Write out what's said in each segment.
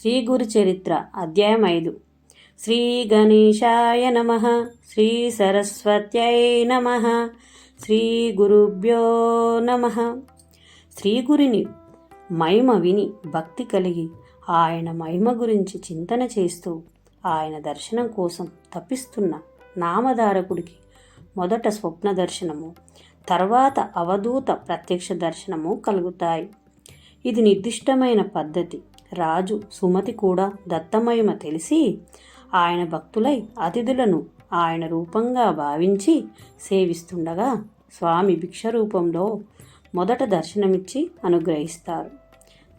శ్రీ గురు చరిత్ర అధ్యాయం ఐదు. శ్రీ గణేశాయ నమ శ్రీ సరస్వత్యై నమ శ్రీ గురుభ్యో నమ. శ్రీ గురిని మహిమ విని భక్తి కలిగి ఆయన మహిమ గురించి చింతన చేస్తూ ఆయన దర్శనం కోసం తప్పిస్తున్న నామధారకుడికి మొదట స్వప్న దర్శనము తర్వాత అవధూత ప్రత్యక్ష దర్శనము కలుగుతాయి. ఇది నిర్దిష్టమైన పద్ధతి. రాజు సుమతి కూడా దత్తమహిమ తెలిసి ఆయన భక్తులై అతిథులను ఆయన రూపంగా భావించి సేవిస్తుండగా స్వామి భిక్ష రూపంలో మొదట దర్శనమిచ్చి అనుగ్రహిస్తారు.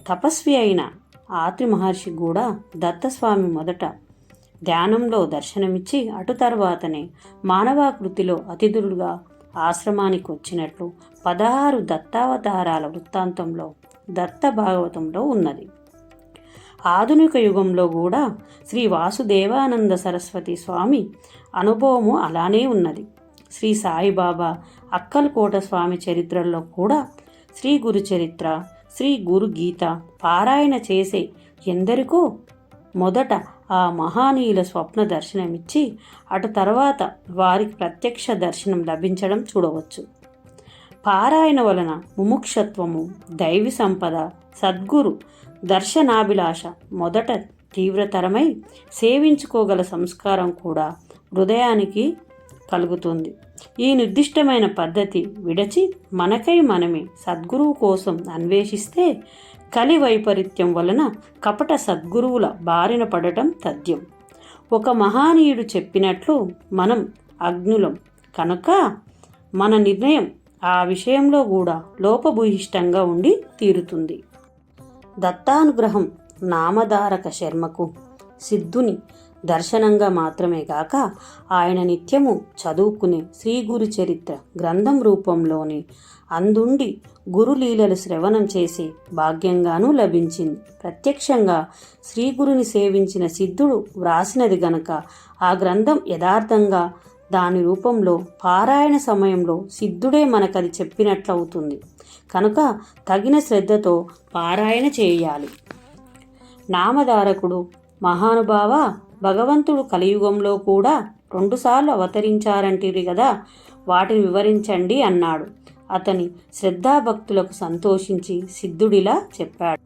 తపస్వి అయిన ఆత్రి మహర్షి కూడా దత్తస్వామి మొదట ధ్యానంలో దర్శనమిచ్చి అటు తర్వాతనే మానవాకృతిలో అతిథులుగా ఆశ్రమానికి వచ్చినట్లు పదహారు దత్తావతారాల వృత్తాంతంలో దత్త భాగవతంలో ఉన్నది. ఆధునిక యుగంలో కూడా శ్రీ వాసుదేవానంద సరస్వతి స్వామి అనుభవము అలానే ఉన్నది. శ్రీ సాయిబాబా అక్కల్కోట స్వామి చరిత్రల్లో కూడా శ్రీ గురు చరిత్ర శ్రీ గురు గీత పారాయణ చేసే ఎందరికో మొదట ఆ మహానీయుల స్వప్న దర్శనమిచ్చి అటు తర్వాత వారికి ప్రత్యక్ష దర్శనం లభించడం చూడవచ్చు. పారాయణ వలన ముముక్షత్వము దైవి సంపద సద్గురు దర్శనాభిలాష. మొదట తీవ్రతరమై సేవించుకోగల సంస్కారం కూడా హృదయానికి కలుగుతుంది. ఈ నిర్దిష్టమైన పద్ధతి విడచి మనకై మనమే సద్గురువు కోసం అన్వేషిస్తే కలి వైపరీత్యం వలన కపట సద్గురువుల బారిన పడటం తథ్యం. ఒక మహానీయుడు చెప్పినట్లు మనం అగ్నులం. కనుక మన నిర్ణయం ఆ విషయంలో కూడా లోపభూయిష్టంగా ఉండి తీరుతుంది. దత్తానుగ్రహం నామధారక శర్మకు సిద్ధుని దర్శనంగా మాత్రమే గాక ఆయన నిత్యము చదువుకునే శ్రీ గురు చరిత్ర గ్రంథం రూపంలోని అందుండి గురులీలలు శ్రవణం చేసే భాగ్యంగానూ లభించింది. ప్రత్యక్షంగా శ్రీ గురుని సేవించిన సిద్ధుడు వ్రాసినది గనక ఆ గ్రంథం యథార్థంగా దాని రూపంలో పారాయణ సమయంలో సిద్ధుడే మనకది చెప్పినట్లవుతుంది. కనుక తగిన శ్రద్ధతో పారాయణ చేయాలి. నామధారకుడు మహానుభావ భగవంతుడు కలియుగంలో కూడా రెండుసార్లు అవతరించారంటిరి కదా వాటిని వివరించండి అన్నాడు. అతని శ్రద్ధాభక్తులకు సంతోషించి సిద్ధుడిలా చెప్పాడు.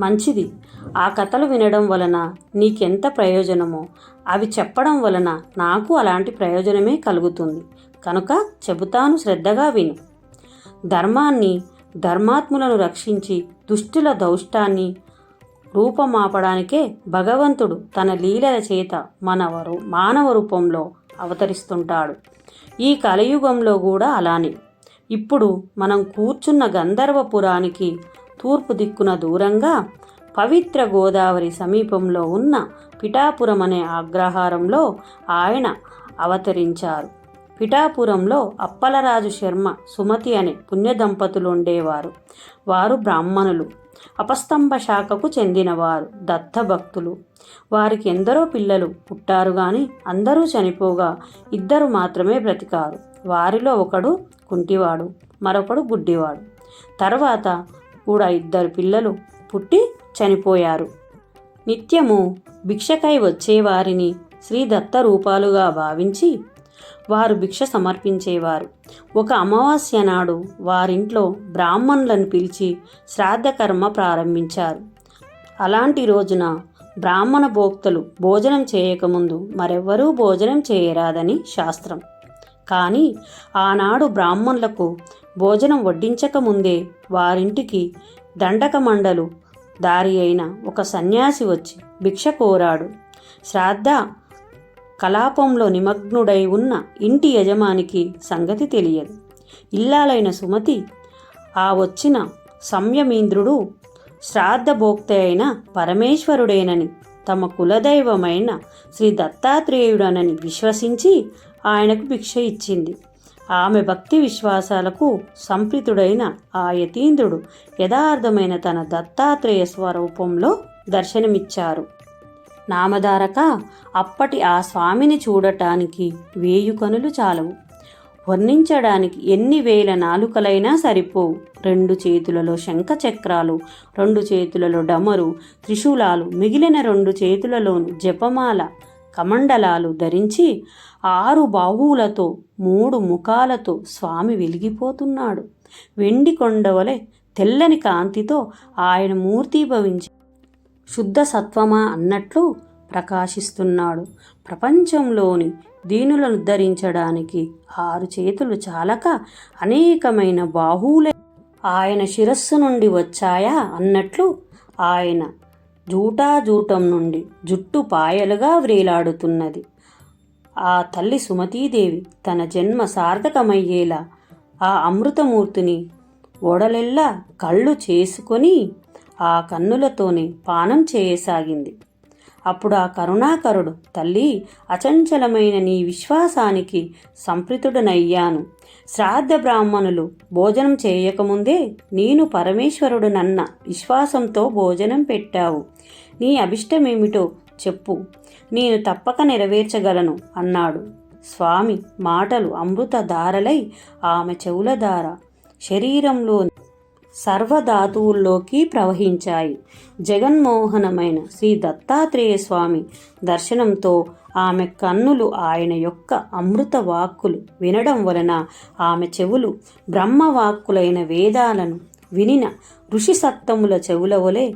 మంచిది. ఆ కథలు వినడం వలన నీకెంత ప్రయోజనమో అవి చెప్పడం వలన నాకు అలాంటి ప్రయోజనమే కలుగుతుంది. కనుక చెబుతాను శ్రద్ధగా విను. ధర్మాన్ని ధర్మాత్ములను రక్షించి దుష్టుల దౌష్టాన్ని రూపమాపడానికే భగవంతుడు తన లీలల చేత మనవరు మానవ రూపంలో అవతరిస్తుంటాడు. ఈ కలయుగంలో కూడా అలానే. ఇప్పుడు మనం కూర్చున్న గంధర్వపురానికి తూర్పు దిక్కున దూరంగా పవిత్ర గోదావరి సమీపంలో ఉన్న పిఠాపురం అనే అగ్రహారంలో ఆయన అవతరించారు. పిఠాపురంలో అప్పలరాజు శర్మ సుమతి అనే పుణ్య దంపతులు ఉండేవారు వారు బ్రాహ్మణులు. అపస్తంభ శాఖకు చెందినవారు దత్తభక్తులు. వారికి ఎందరో పిల్లలు పుట్టారు గాని అందరూ చనిపోగా ఇద్దరు మాత్రమే బ్రతికారు. వారిలో ఒకడు కుంటివాడు మరొకడు గుడ్డివాడు. తర్వాత కూడా ఇద్దరు పిల్లలు పుట్టి చనిపోయారు. నిత్యము భిక్షకై వచ్చేవారిని శ్రీ దత్త రూపాలుగా భావించి వారు భిక్ష సమర్పించేవారు. ఒక అమావాస్య నాడు వారింట్లో బ్రాహ్మణులను పిలిచి శ్రాద్ధకర్మ ప్రారంభించారు. అలాంటి రోజున బ్రాహ్మణ భోక్తలు భోజనం చేయకముందు మరెవ్వరూ భోజనం చేయరాదని శాస్త్రం. కానీ ఆనాడు బ్రాహ్మణులకు భోజనం వడ్డించకముందే వారింటికి దండక మండలు దారి అయిన ఒక సన్యాసి వచ్చి భిక్ష కోరాడు. శ్రాద్ధ కలాపంలో నిమగ్నుడై ఉన్న ఇంటి యజమానికి సంగతి తెలియదు. ఇల్లాలైన సుమతి ఆ వచ్చిన సంయమీంద్రుడు శ్రాద్ధభోక్త అయిన పరమేశ్వరుడేనని తమ కులదైవమైన శ్రీ దత్తాత్రేయుడనని విశ్వసించి ఆయనకు భిక్ష ఇచ్చింది. ఆమె భక్తి విశ్వాసాలకు సంప్రీతుడైన ఆ యతీంద్రుడు యథార్థమైన తన దత్తాత్రేయ స్వరూపంలో దర్శనమిచ్చారు. నామధారక అప్పటి ఆ స్వామిని చూడటానికి వేయు కనులు చాలవు. వర్ణించడానికి ఎన్ని వేల నాలుకలైనా సరిపోవు. రెండు చేతులలో శంఖ చక్రాలు రెండు చేతులలో డమరు త్రిశూలాలు మిగిలిన రెండు చేతులలోను జపమాల కమండలాలు ధరించి ఆరు బాహువులతో మూడు ముఖాలతో స్వామి వెలిగిపోతున్నాడు. వెండి కొండవలె తెల్లని కాంతితో ఆయన మూర్తీభవించి శుద్ధ సత్వమా అన్నట్లు ప్రకాశిస్తున్నాడు. ప్రపంచంలోని దీనులను ఉద్ధరించడానికి ఆరు చేతులు చాలక అనేకమైన బాహువులే ఆయన శిరస్సు నుండి వచ్చాయా అన్నట్లు ఆయన జూటాజూటం నుండి జుట్టు పాయలుగా వ్రేలాడుతున్నది. ఆ తల్లి సుమతీదేవి తన జన్మ సార్థకమయ్యేలా ఆ అమృతమూర్తిని ఓడలెల్లా కళ్ళు చేసుకొని ఆ కన్నులతోనే పానం చేయసాగింది. అప్పుడు ఆ కరుణాకరుడు తల్లి అచంచలమైన నీ విశ్వాసానికి సంప్రీతుడనయ్యాను. శ్రాద్ధ బ్రాహ్మణులు భోజనం చేయకముందే నేను పరమేశ్వరుడు నన్న విశ్వాసంతో భోజనం పెట్టావు. నీ అభిష్టమేమిటో చెప్పు. నేను తప్పక నెరవేర్చగలను అన్నాడు. స్వామి మాటలు అమృత ధారలై ఆమె చెవుల దార శరీరంలో సర్వధాతువుల్లోకి ప్రవహించాయి. జగన్మోహనమైన శ్రీ దత్తాత్రేయ స్వామి దర్శనంతో ఆమె కన్నులు ఆయన యొక్క అమృత వాక్కులు వినడం వలన ఆమె చెవులు బ్రహ్మవాక్కులైన వేదాలను వినిన ఋషి సత్తముల చెవుల వలె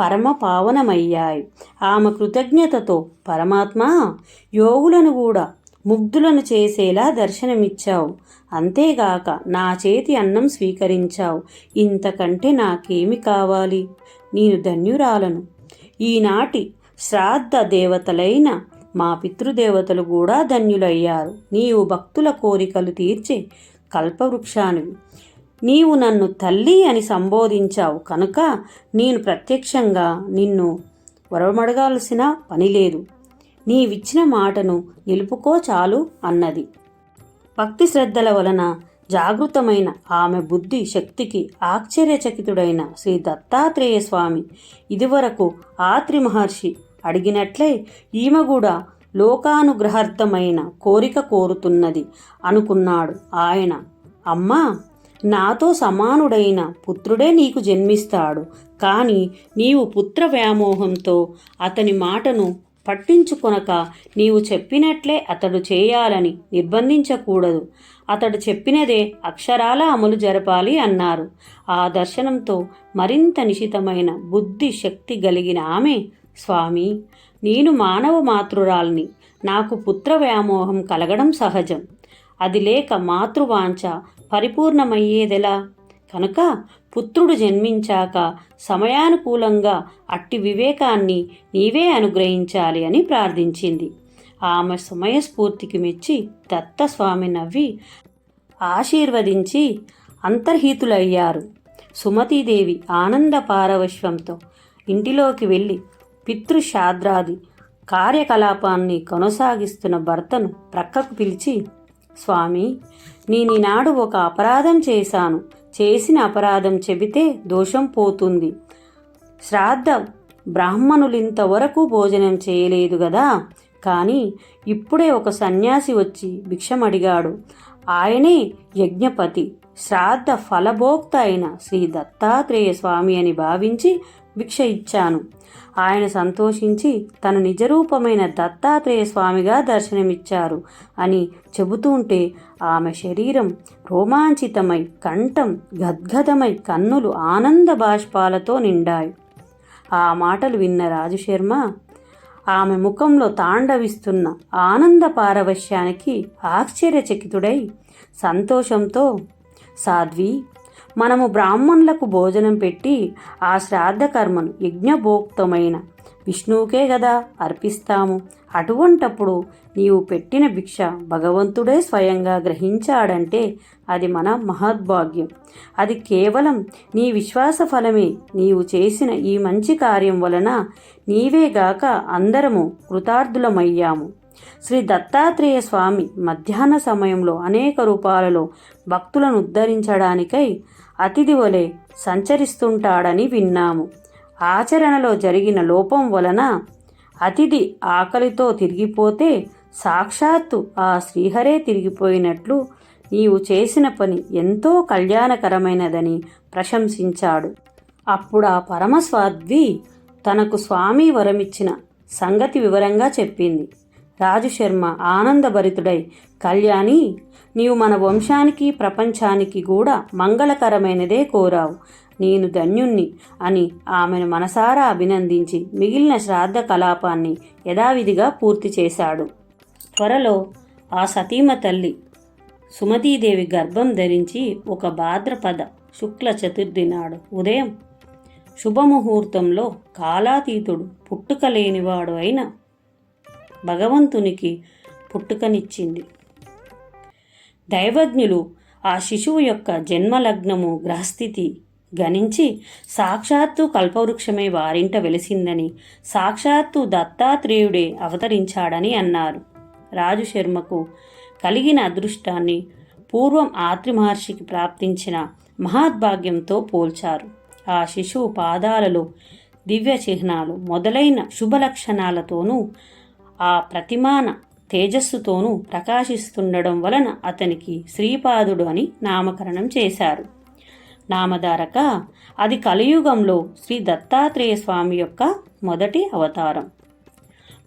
పరమ పావనమయ్యాయి. ఆమె కృతజ్ఞతతో పరమాత్మ యోగులను కూడా ముగ్ధులను చేసేలా దర్శనమిచ్చావు. అంతేగాక నా చేతి అన్నం స్వీకరించావు. ఇంతకంటే నాకేమి కావాలి? నేను ధన్యురాలను. ఈనాటి శ్రాద్ధ దేవతలైన మా పితృదేవతలు కూడా ధన్యులయ్యారు. నీవు భక్తుల కోరికలు తీర్చే కల్పవృక్షానివి. నీవు నన్ను తల్లి అని సంబోధించావు కనుక నేను ప్రత్యక్షంగా నిన్ను వరమడగాల్సిన పని లేదు. నీవిచ్చిన మాటను నిలుపుకో చాలు అన్నది. భక్తి శ్రద్ధల వలన జాగృతమైన ఆమె బుద్ధి శక్తికి ఆశ్చర్యచకితుడైన శ్రీ దత్తాత్రేయ స్వామి ఇదివరకు ఆత్రి మహర్షి అడిగినట్లే ఈమె కూడా లోకానుగ్రహార్థమైన కోరిక కోరుతున్నది అనుకున్నాడు ఆయన. అమ్మా నాతో సమానుడైన పుత్రుడే నీకు జన్మిస్తాడు. కానీ నీవు పుత్ర వ్యామోహంతో అతని మాటను పట్టించుకొనక నీవు చెప్పినట్లే అతడు చేయాలని నిర్బంధించకూడదు. అతడు చెప్పినదే అక్షరాల అమలు జరపాలి అన్నారు. ఆ దర్శనంతో మరింత నిశితమైన బుద్ధి శక్తి కలిగిన ఆమె స్వామి నేను మానవ మాతృరాల్ని. నాకు పుత్ర వ్యామోహం కలగడం సహజం. అది లేక మాతృవాంఛ పరిపూర్ణమయ్యేదెలా? కనుక పుత్రుడు జన్మించాక సమయానుకూలంగా అట్టి వివేకాన్ని నీవే అనుగ్రహించాలి అని ప్రార్థించింది. ఆమె సమయస్ఫూర్తికి మెచ్చి దత్తస్వామి నవ్వి ఆశీర్వదించి అంతర్హితులయ్యారు. సుమతీదేవి ఆనంద పారవశ్వంతో ఇంటిలోకి వెళ్ళి పితృశాద్రాది కార్యకలాపాన్ని కొనసాగిస్తున్న భర్తను ప్రక్కకు పిలిచి స్వామి నేనీనాడు ఒక అపరాధం చేశాను. చేసిన అపరాధం చెబితే దోషం పోతుంది. శ్రాద్ధ బ్రాహ్మణులింతవరకు భోజనం చేయలేదు గదా? కానీ ఇప్పుడే ఒక సన్యాసి వచ్చి భిక్షమడిగాడు. ఆయనే యజ్ఞపతి శ్రాద్ధ ఫలభోక్త అయిన శ్రీ దత్తాత్రేయ స్వామి అని భావించి భిక్ష ఇచ్చాను. ఆయన సంతోషించి తన నిజరూపమైన దత్తాత్రేయ స్వామిగా దర్శనమిచ్చారు అని చెబుతుంటే ఆమె శరీరం రోమాంచితమై కంఠం గద్గదమై కన్నులు ఆనంద బాష్పాలతో నిండాయి. ఆ మాటలు విన్న రాజుశర్మ ఆమె ముఖంలో తాండవిస్తున్న ఆనంద పారవశ్యానికి ఆశ్చర్యచకితుడై సంతోషంతో సాధ్వి మనము బ్రాహ్మణులకు భోజనం పెట్టి ఆ శ్రాద్ధ కర్మను యజ్ఞభోక్తమైన విష్ణువుకే కదా అర్పిస్తాము. అటువంటప్పుడు నీవు పెట్టిన భిక్ష భగవంతుడే స్వయంగా గ్రహించాడంటే అది మన మహద్భాగ్యం. అది కేవలం నీ విశ్వాస ఫలమే. నీవు చేసిన ఈ మంచి కార్యం వలన నీవేగాక అందరము కృతార్థులమయ్యాము. శ్రీ దత్తాత్రేయ స్వామి మధ్యాహ్న సమయంలో అనేక రూపాలలో భక్తులను ఉద్ధరించడానికై అతిథి వలె సంచరిస్తుంటాడని విన్నాము. ఆచరణలో జరిగిన లోపం వలన అతిథి ఆకలితో తిరిగిపోతే సాక్షాత్తు ఆ శ్రీహరే తిరిగిపోయినట్లు నీవు చేసిన పని ఎంతో కళ్యాణకరమైనదని ప్రశంసించాడు. అప్పుడు ఆ పరమస్వాద్వి తనకు స్వామి వరమిచ్చిన సంగతి వివరంగా చెప్పింది. రాజుశర్మ ఆనందభరితుడై కళ్యాణి నీవు మన వంశానికి ప్రపంచానికి కూడా మంగళకరమైనదే కోరావు. నేను ధన్యుణ్ణి అని ఆమెను మనసారా అభినందించి మిగిలిన శ్రాద్ధ కలాపాన్ని యథావిధిగా పూర్తి చేశాడు. త్వరలో ఆ సతీమ తల్లి సుమతీదేవి గర్భం ధరించి ఒక భాద్రపద శుక్ల చతుర్థి నాడు ఉదయం శుభముహూర్తంలో కాలాతీతుడు పుట్టుక లేనివాడు అయిన భగవంతునికి పుట్టుకనిచ్చింది. దైవజ్ఞులు ఆ శిశువు యొక్క జన్మలగ్నము గ్రహస్థితి గణించి సాక్షాత్తు కల్పవృక్షమే వారింట వెలిసిందని సాక్షాత్తు దత్తాత్రేయుడే అవతరించాడని అన్నారు. రాజు శర్మకు కలిగిన అదృష్టాన్ని పూర్వం ఆత్రి మహర్షికి ప్రాప్తించిన మహాద్భాగ్యంతో పోల్చారు. ఆ శిశువు పాదాలలో దివ్య చిహ్నాలు మొదలైన శుభ లక్షణాలతోనూ ఆ ప్రతిమాన తేజస్సుతోనూ ప్రకాశిస్తుండడం వలన అతనికి శ్రీపాదుడు అని నామకరణం చేశారు. నామధారక అది కలియుగంలో శ్రీ దత్తాత్రేయ స్వామి యొక్క మొదటి అవతారం.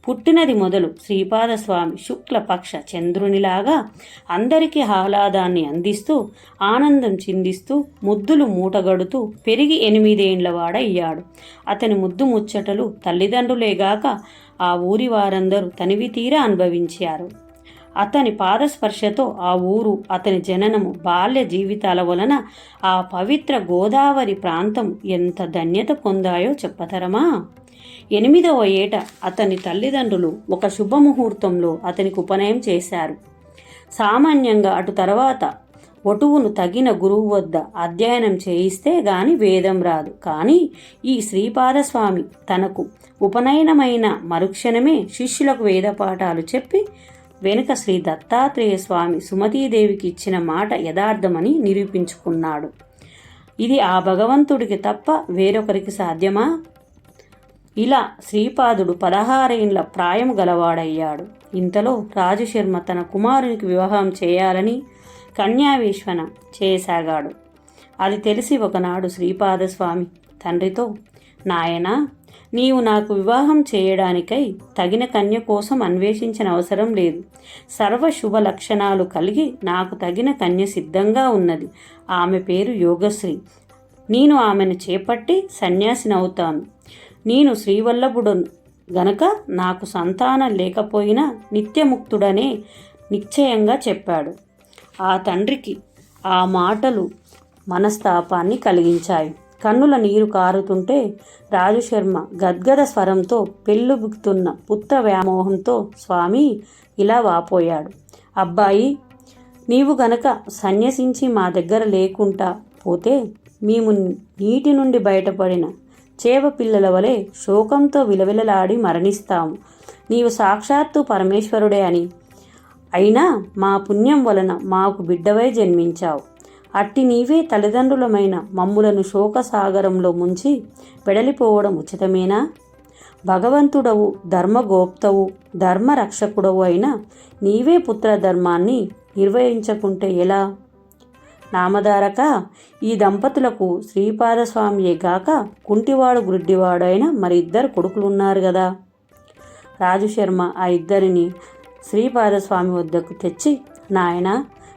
పుట్టినది మొదలు శ్రీపాదస్వామి శుక్లపక్ష చంద్రునిలాగా అందరికీ ఆహ్లాదాన్ని అందిస్తూ ఆనందం చిందిస్తూ ముద్దులు మూటగడుతూ పెరిగి ఎనిమిదేండ్లవాడయ్యాడు అతని ముద్దు ముచ్చటలు తల్లిదండ్రులేగాక ఆ ఊరి వారందరూ తనివి తీరా అనుభవించారు. అతని పాదస్పర్శతో ఆ ఊరు అతని జననము బాల్య జీవితాల వలన ఆ పవిత్ర గోదావరి ప్రాంతం ఎంత ధన్యత పొందాయో చెప్పతరమా? ఎనిమిదవ ఏట అతని తల్లిదండ్రులు ఒక శుభముహూర్తంలో అతనికి ఉపనయం చేశారు. సామాన్యంగా అటు తర్వాత వటువును తగిన గురువు వద్ద అధ్యయనం చేయిస్తే గాని వేదం రాదు. కానీ ఈ శ్రీపాదస్వామి తనకు ఉపనయనమైన మరుక్షణమే శిష్యులకు వేద పాఠాలు చెప్పి వెనుక శ్రీ దత్తాత్రేయ స్వామి సుమతీదేవికి ఇచ్చిన మాట యథార్థమని నిరూపించుకున్నాడు. ఇది ఆ భగవంతుడికి తప్ప వేరొకరికి సాధ్యమా? ఇలా శ్రీపాదుడు పదహారేండ్ల ప్రాయం గలవాడయ్యాడు. ఇంతలో రాజశర్మ తన కుమారునికి వివాహం చేయాలని కన్యావేశ్వన చేయసాగాడు. అది తెలిసి ఒకనాడు శ్రీపాదస్వామి తండ్రితో నాయనా నీవు నాకు వివాహం చేయడానికై తగిన కన్య కోసం అన్వేషించిన అవసరం లేదు. సర్వ శుభ లక్షణాలు కలిగి నాకు తగిన కన్య సిద్ధంగా ఉన్నది. ఆమె పేరు యోగశ్రీ. నేను ఆమెను చేపట్టి సన్యాసినవుతాను. నేను శ్రీవల్లభుడు గనక నాకు సంతానం లేకపోయినా నిత్యముక్తుడనే నిశ్చయంగా చెప్పాడు. ఆ తండ్రికి ఆ మాటలు మనస్తాపాన్ని కలిగించాయి. కన్నుల నీరు కారుతుంటే రాజుశర్మ గద్గద స్వరంతో పెళ్ళుబుకుతున్న పుత్ర వ్యామోహంతో స్వామి ఇలా వాపోయాడు. అబ్బాయి నీవు గనక సన్యసించి మా దగ్గర లేకుండా పోతే మేము నీటి నుండి బయటపడిన చేవ పిల్లల వలె శోకంతో విలవిలలాడి మరణిస్తాము. నీవు సాక్షాత్తు పరమేశ్వరుడే అని. అయినా మా పుణ్యం వలన మాకు బిడ్డవై జన్మించావు. అట్టి నీవే తల్లిదండ్రులమైన మమ్ములను శోకసాగరంలో ముంచి వెడలిపోవడం ఉచితమేనా? భగవంతుడవు ధర్మగోప్తవు ధర్మరక్షకుడవు అయిన నీవే పుత్రధర్మాన్ని నిర్వహించకుంటే ఎలా? నామధారక ఈ దంపతులకు శ్రీపాదస్వామియే గాక కుంటివాడు గుడ్డివాడైన మరి ఇద్దరు కొడుకులున్నారు కదా రాజుశర్మ ఆ ఇద్దరిని శ్రీపాదస్వామి వద్దకు తెచ్చి నాయన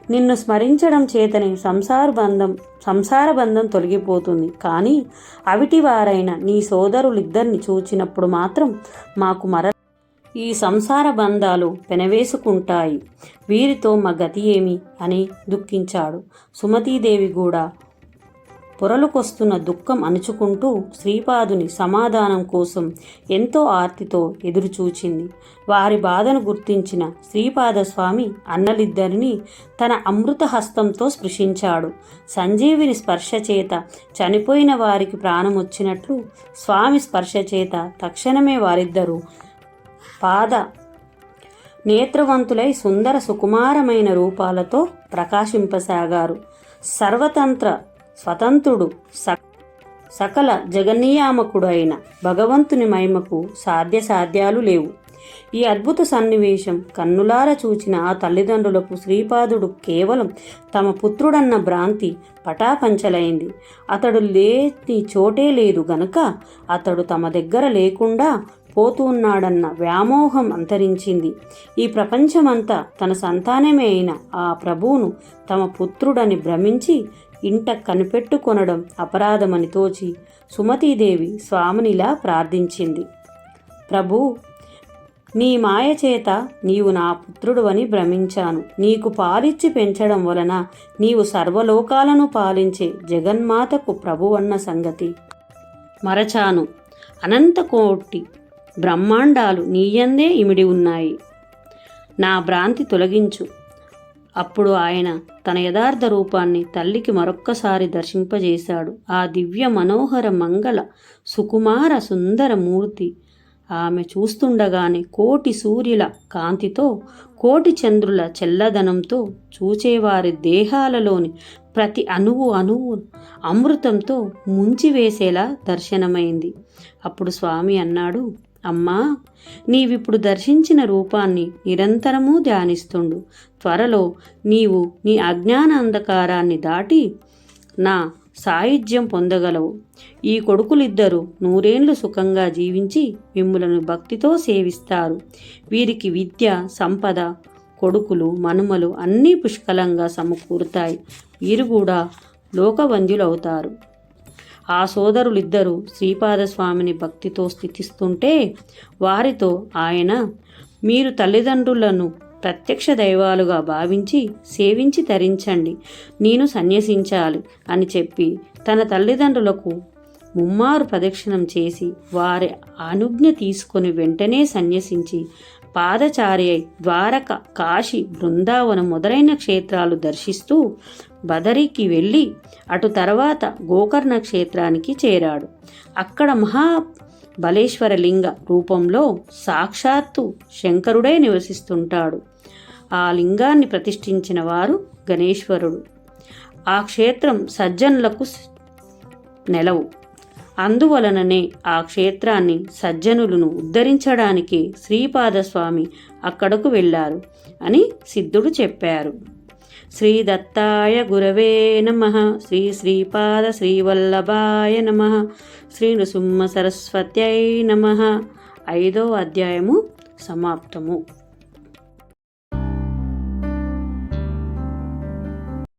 నిన్ను స్మరించడం చేతనే సంసార బంధం సంసార బంధం తొలగిపోతుంది. కానీ అవిటి వారైన నీ సోదరులిద్దరిని చూచినప్పుడు మాత్రం మాకు మర ఈ సంసార బంధాలు పెనవేసుకుంటాయి. వీరితో మా గతి ఏమి? అని దుఃఖించాడు. సుమతీదేవి కూడా పొరలుకొస్తున్న దుఃఖం అణుచుకుంటూ శ్రీపాదుని సమాధానం కోసం ఎంతో ఆర్తితో ఎదురుచూచింది. వారి బాధను గుర్తించిన శ్రీపాదస్వామి అన్నలిద్దరినీ తన అమృత హస్తంతో స్పృశించాడు. సంజీవిని స్పర్శ చేత చనిపోయిన వారికి ప్రాణం వచ్చినట్లు స్వామి స్పర్శ చేత తక్షణమే వారిద్దరూ పాద నేత్రవంతులై సుందర సుకుమారమైన రూపాలతో ప్రకాశింపసాగారు. సర్వతంత్ర స్వతంత్రుడు సకల జగన్నియామకుడు అయిన భగవంతుని మహిమకు సాధ్య సాధ్యాలు లేవు. ఈ అద్భుత సన్నివేశం కన్నులార చూచిన ఆ తల్లిదండ్రులకు శ్రీపాదుడు కేవలం తమ పుత్రుడన్న భ్రాంతి పటాపంచలైంది. అతడు లేని చోటే లేదు గనక అతడు తమ దగ్గర లేకుండా పోతున్నాడన్న వ్యామోహం అంతరించింది. ఈ ప్రపంచమంతా తన సంతానమే అయిన ఆ ప్రభువును తమ పుత్రుడని భ్రమించి ఇంట కనిపెట్టుకొనడం అపరాధమని తోచి సుమతీదేవి స్వామినిలా ప్రార్థించింది. ప్రభు నీ మాయ చేత నీవు నా పుత్రుడు అని భ్రమించాను. నీకు పాలిచ్చి పెంచడం వలన నీవు సర్వలోకాలను పాలించే జగన్మాతకు ప్రభువన్న సంగతి. మరచాను. అనంతకోటి బ్రహ్మాండాలు నీయందే ఇమిడి ఉన్నాయి. నా భ్రాంతి తొలగించు. అప్పుడు ఆయన తన యథార్థ రూపాన్ని తల్లికి మరొక్కసారి దర్శింపజేశాడు. ఆ దివ్య మనోహర మంగళ సుకుమార సుందర మూర్తి. ఆమె చూస్తుండగానే కోటి సూర్యుల కాంతితో కోటి చంద్రుల చెల్లదనంతో చూచేవారి దేహాలలోని ప్రతి అణువు అణువు అమృతంతో ముంచివేసేలా దర్శనమైంది. అప్పుడు స్వామి అన్నాడు అమ్మా నీవిప్పుడు దర్శించిన రూపాన్ని నిరంతరము ధ్యానిస్తుండు. త్వరలో నీవు నీ అజ్ఞాన అంధకారాన్ని దాటి నా సాయుధ్యం పొందగలవు. ఈ కొడుకులిద్దరూ నూరేండ్లు సుఖంగా జీవించి మిమ్ములను భక్తితో సేవిస్తారు. వీరికి విద్య సంపద కొడుకులు మనుమలు అన్నీ పుష్కలంగా సమకూరుతాయి. వీరు కూడా లోకవంద్యులవుతారు ఆ సోదరులిద్దరూ శ్రీపాదస్వామిని భక్తితో స్థితిస్తుంటే వారితో ఆయన మీరు తల్లిదండ్రులను ప్రత్యక్ష దైవాలుగా భావించి సేవించి తరించండి నేను సన్యసించాలి అని చెప్పి తన తల్లిదండ్రులకు ముమ్మారు ప్రదక్షిణం చేసి వారి అనుజ్ఞ తీసుకొని వెంటనే సన్యసించి పాదచారి ద్వారక కాశీ బృందావనం మొదలైన క్షేత్రాలు దర్శిస్తూ బదరికి వెళ్ళి అటు తర్వాత గోకర్ణ క్షేత్రానికి చేరాడు. అక్కడ మహా బలేశ్వరలింగ రూపంలో సాక్షాత్తు శంకరుడే నివసిస్తుంటాడు. ఆ లింగాన్ని ప్రతిష్ఠించిన వారు గణేశ్వరుడు. ఆ క్షేత్రం సజ్జనులకు నెలవు. అందువలననే ఆ క్షేత్రాన్ని సజ్జనులను ఉద్ధరించడానికి శ్రీపాదస్వామి అక్కడకు వెళ్ళారు అని సిద్ధుడు చెప్పారు. శ్రీ దత్తాయ గురవే నమ. శ్రీ శ్రీపాద శ్రీవల్లభాయ నమ. శ్రీ నృసింహ సరస్వత్యై నమ. ఐదో అధ్యాయము సమాప్తము.